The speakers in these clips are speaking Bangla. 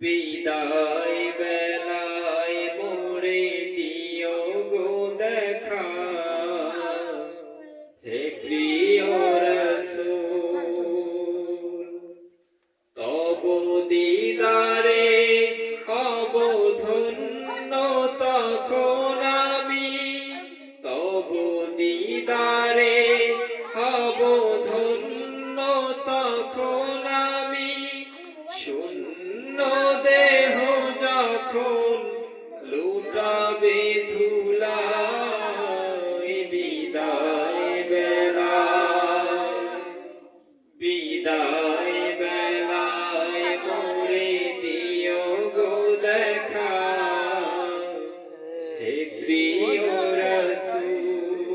বিদায় বেলায় মোরে দিও গো। বিদায় বেলায় মোরে দিও গো দেখা হে প্রিয় রসূল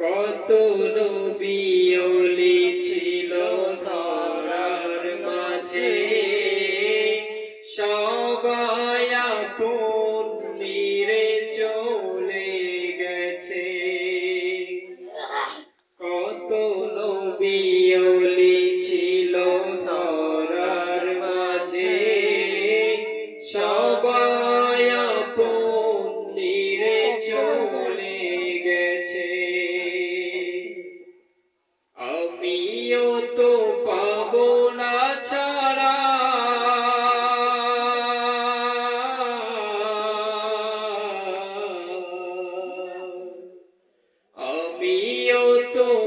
কত পাবো না ছাড়া। আমিও তো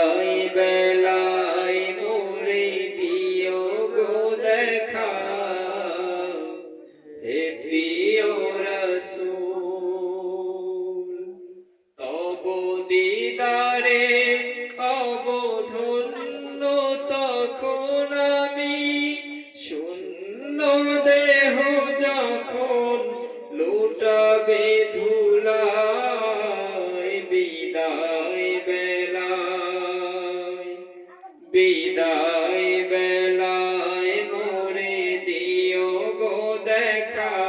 বিদায় বেলায় মোরে দিও গো দেখা। হে প্রিয় রসূল, তব দিদারে অবধন্য তখন আমি শূন্য দেহ বিদায় বেলায় মোরে দিও গো দেখা।